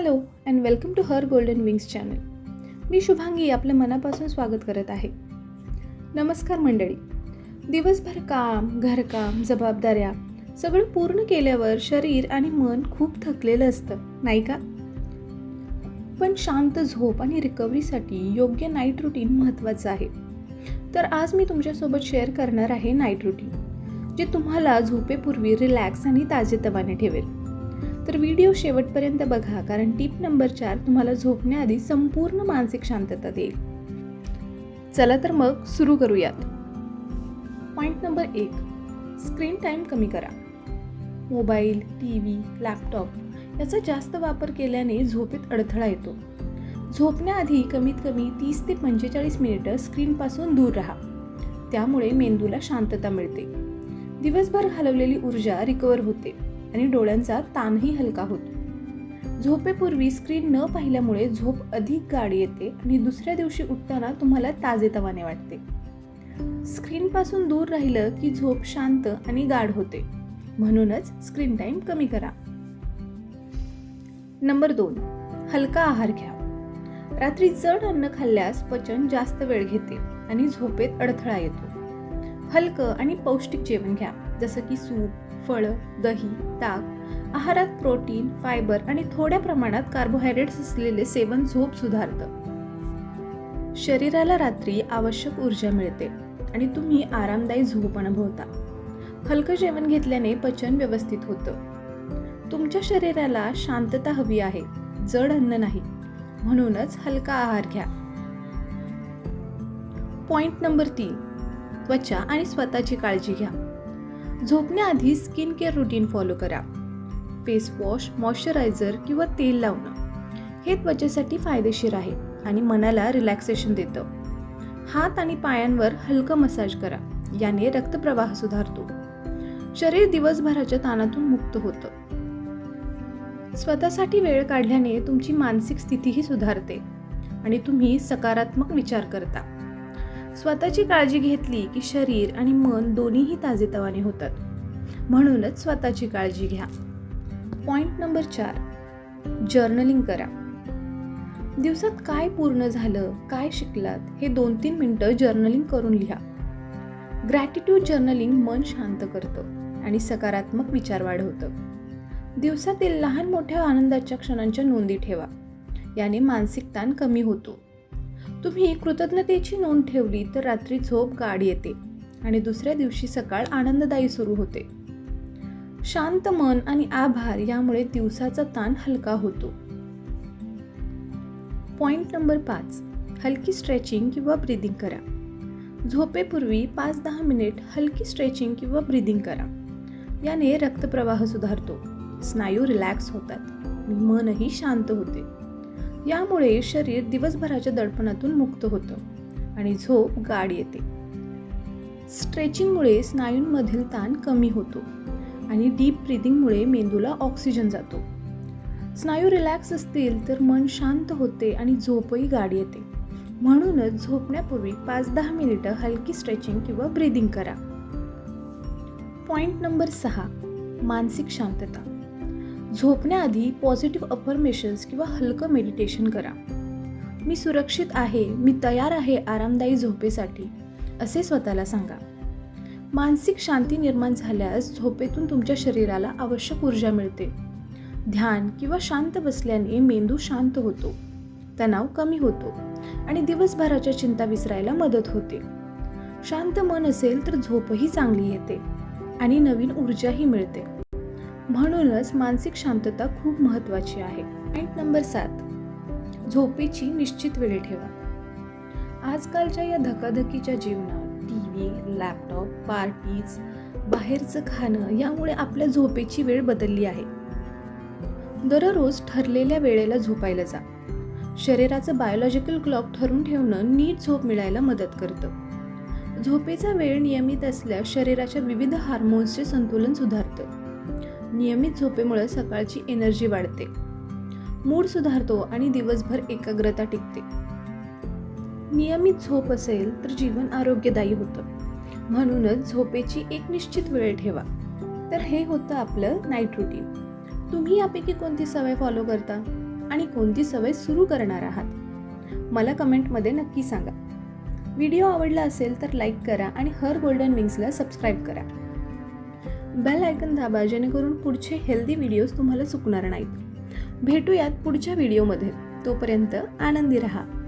Hello and welcome to her golden wings channel मी शुभांगी आपलं मनापासून स्वागत करत आहे. नमस्कार मंडळी. दिवसभर काम घरकाम जबाबदाऱ्या सगळं पूर्ण केल्यावर शरीर आणि मन खूप थकलेलं असतं नाही का? पण शांत झोप आणि रिकव्हरीसाठी योग्य नाईट रुटीन महत्त्वाचं आहे. तर आज मी तुमच्यासोबत शेअर करणार आहे नाईट रुटीन जे तुम्हाला झोपेपूर्वी रिलॅक्स आणि ताजेतवाने ठेवेल. तर व्हिडिओ शेवटपर्यंत बघा कारण टिप नंबर चार तुम्हाला झोपण्याआधी संपूर्ण मानसिक शांतता देईल. चला तर मग सुरू करूयात. पॉईंट नंबर एक स्क्रीन टाईम कमी करा. मोबाईल टी व्ही लॅपटॉप याचा जास्त वापर केल्याने झोपेत अडथळा येतो. झोपण्याआधी कमीत कमी तीस ते पंचेचाळीस मिनिटं स्क्रीनपासून दूर राहा. त्यामुळे मेंदूला शांतता मिळते. दिवसभर घालवलेली ऊर्जा रिकवर होते. आणि डोळ्यांचा ताणही हलका होतो. झोपेपूर्वी स्क्रीन न पाहिल्यामुळे झोप अधिक गाढ येते आणि दुसऱ्या दिवशी उठताना तुम्हाला ताजेतवाने वाटते. स्क्रीनपासून दूर राहिलं की झोप शांत आणि गाढ होते. म्हणूनच स्क्रीन टाईम कमी करा. नंबर दोन हलका आहार घ्या. रात्री जड अन्न खाल्ल्यास पचन जास्त वेळ घेते आणि झोपेत अडथळा येतो. हलकं आणि पौष्टिक जेवण घ्या. जसं की सूप फळं दही ताक आहारात प्रोटीन फायबर आणि थोड्या प्रमाणात कार्बोहायड्रेट्स असलेले सेवन झोप सुधारतं. शरीराला रात्री आवश्यक ऊर्जा मिळते आणि तुम्ही आरामदायी झोप अनुभवता. हलकं जेवण घेतल्याने पचन व्यवस्थित होतं. तुमच्या शरीराला शांतता हवी आहे जड अन्न नाही. म्हणूनच हलका आहार घ्या. पॉइंट नंबर तीन. त्वचा आणि स्वतःची काळजी घ्या. झोपण्याआधी स्किन केअर रुटीन फॉलो करा. फेस वॉश मॉइश्चरायझर किंवा तेल लावणं. हे त्वचेसाठी फायदेशीर आहे आणि मनाला रिलॅक्सेशन देतं. हात आणि पायांवर हलकं मसाज करा याने रक्तप्रवाह सुधारतो. शरीर दिवसभराच्या ताणातून मुक्त होतं. स्वतःसाठी वेळ काढल्याने तुमची मानसिक स्थितीही सुधारते आणि तुम्ही सकारात्मक विचार करता. स्वतःची काळजी घेतली की शरीर आणि मन दोन्हीही ताजेतवाने होतात. म्हणूनच स्वतःची काळजी घ्या. पॉईंट नंबर चार. जर्नलिंग करा. दिवसात काय पूर्ण झालं काय शिकलात हे दोन तीन मिनटं जर्नलिंग करून लिहा. ग्रॅटिट्यूड जर्नलिंग मन शांत करतं आणि सकारात्मक विचार वाढवतं. दिवसातील लहान मोठ्या आनंदाच्या क्षणांच्या नोंदी ठेवा. याने मानसिक ताण कमी होतो. तुम्ही कृतज्ञतेची नोंद ठेवली तर रात्री झोप गाढ येते आणि दुसऱ्या दिवशी सकाळ आनंददायी सुरू होते. शांत मन आणि आभार यामुळे दिवसाचा ताण हलका होतो. पॉइंट नंबर पाच. हलकी स्ट्रेचिंग किंवा ब्रिदिंग करा. झोपेपूर्वी पाच दहा मिनिट हलकी स्ट्रेचिंग किंवा ब्रिदिंग करा. याने रक्तप्रवाह सुधारतो. स्नायू रिलॅक्स होतात. आणि मनही शांत होते. यामुळे शरीर दिवसभराच्या दडपणातून मुक्त होतं आणि झोप गाढ येते. स्ट्रेचिंगमुळे स्नायूंमधील ताण कमी होतो आणि डीप ब्रिदिंगमुळे मेंदूला ऑक्सिजन जातो. स्नायू रिलॅक्स असतील तर मन शांत होते आणि झोपही गाढ येते. म्हणूनच झोपण्यापूर्वी पाच दहा मिनिटं हलकी स्ट्रेचिंग किंवा ब्रिदिंग करा. पॉईंट नंबर सहा मानसिक शांतता. झोपण्याआधी पॉझिटिव्ह अफर्मेशन्स किंवा हलकं मेडिटेशन करा. मी सुरक्षित आहे मी तयार आहे आरामदायी झोपेसाठी असे स्वतःला सांगा. मानसिक शांती निर्माण झाल्यास झोपेतून तुमच्या शरीराला आवश्यक ऊर्जा मिळते. ध्यान किंवा शांत बसल्याने मेंदू शांत होतो. तणाव कमी होतो आणि दिवसभराच्या चिंता विसरायला मदत होते. शांत मन असेल तर झोपही चांगली येते आणि नवीन ऊर्जाही मिळते. म्हणूनच मानसिक शांतता खूप महत्त्वाची आहे. पॉईंट नंबर सात. झोपेची निश्चित वेळ ठेवा. आजकालच्या या धकाधकीच्या जीवनात टी व्ही लॅपटॉप पार्टीज बाहेरचं खाणं यामुळे आपल्या झोपेची वेळ बदलली आहे. दररोज ठरलेल्या वेळेला झोपायला जा. शरीराचं बायोलॉजिकल क्लॉक ठरून ठेवणं नीट झोप मिळायला मदत करतं. झोपेचा वेळ नियमित असल्यास शरीराच्या विविध हार्मोन्सचे संतुलन सुधारतं. नियमित झोपेमुळे सकाळची एनर्जी वाढते. मूड सुधारतो आणि दिवसभर एकाग्रता टिकते. नियमित झोप असेल तर जीवन आरोग्यदायी होतं. म्हणूनच झोपेची एक निश्चित वेळ ठेवा. तर हे होतं आपलं नाईट रुटीन तुम्ही यापैकी कोणती सवय फॉलो करता? आणि कोणती सवय सुरू करणार आहात? मला कमेंटमध्ये नक्की सांगा. व्हिडिओ आवडला असेल तर लाईक करा आणि हर गोल्डन विंग्सला सबस्क्राईब करा. बेल आयकन दाबा जेणेकरून पुढचे हेल्दी व्हिडिओज तुम्हाला चुकणार नाहीत. भेटूयात पुढच्या व्हिडिओमध्ये तोपर्यंत आनंदी रहा.